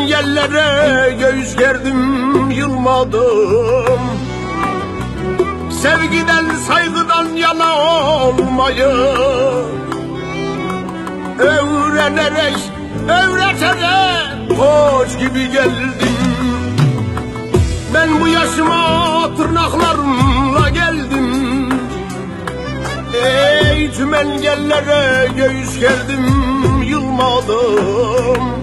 engellere göğüs gerdim yılmadım. Sevgiden saygıdan yana olmayı Öğrenerek, öğreterek koç gibi geldim. Ben bu yaşıma tırnaklarımla geldim. Ey tüm engellere göğüs gerdim yılmadım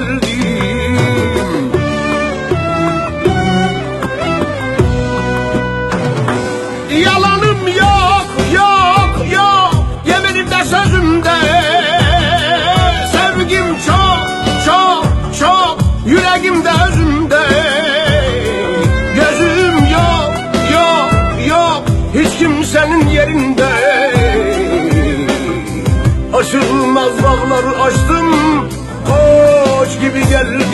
geldim. Yalanım yok, yok, yok. Yeminimde sözümde. Sevgim çok, çok, çok. Yüreğimde özümde. Gözüm yok, yok, yok. Hiç kimsenin yerinde. Aşılmaz bağları aştım Koç gibi geldi.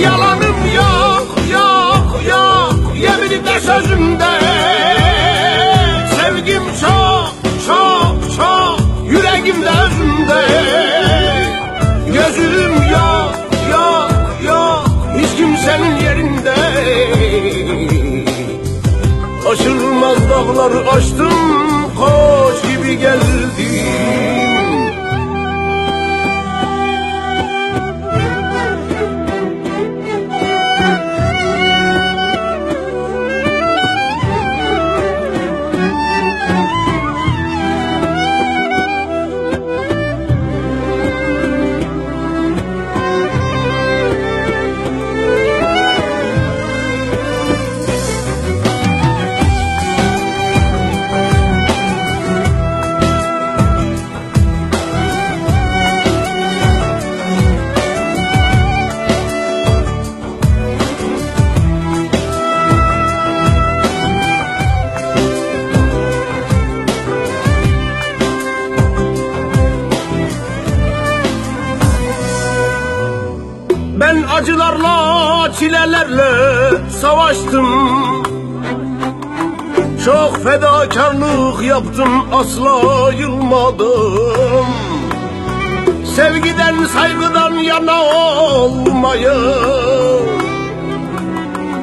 Yalanım yok, yok, yok. Yeminimde sözümde. Sevgim çok, çok, çok. Yüreğimde özümde. Gözüm yok, yok, yok. Hiç kimsenin yerinde. Aşılmaz dağları aştım Koç gibi geldim Ben acılarla, çilelerle savaştım. Çok fedakarlık yaptım, asla yılmadım. Sevgiden, saygıdan yana olmayı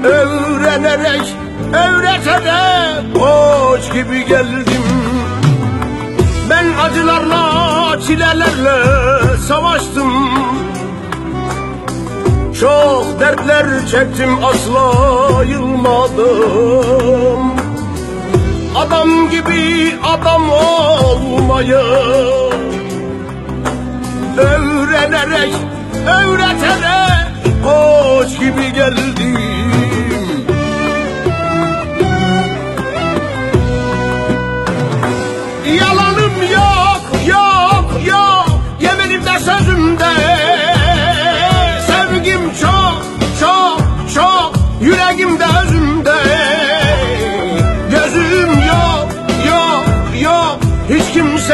Öğrenerek, öğreterek koç gibi geldim. Ben acılarla, çilelerle savaştım çok dertler çektim asla yılmadım. Adam gibi adam olmayı Öğrenerek, öğreterek koç gibi geldim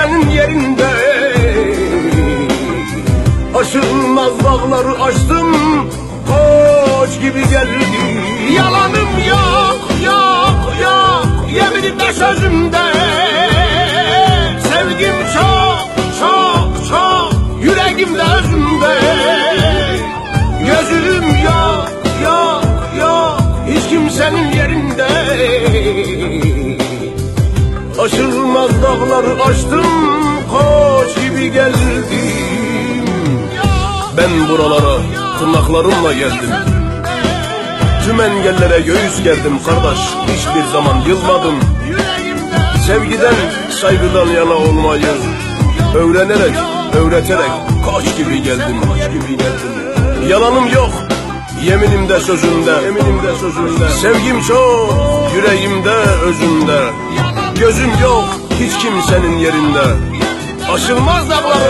Kimsenin yerinde. Aşılmaz bağları aştım Koç gibi geldi. Yalanım yok, yok, yok. Yeminimde sözümde Sevgim dağları aştım Koç gibi geldim. Ben buralara tırnaklarımla geldim. Tüm engellere göğüs gerdim kardeş. Hiçbir zaman yılmadım. Sevgiden, saygıdan yana olmayı Öğrenerek, öğreterek Koç gibi geldim, Yalanım yok, yeminimde sözümde Yeminimde sözümde. Sevgim çok, yüreğimde, özümde. Gözüm yok, hiç kimsenin yerinde. Aşılmaz dağlara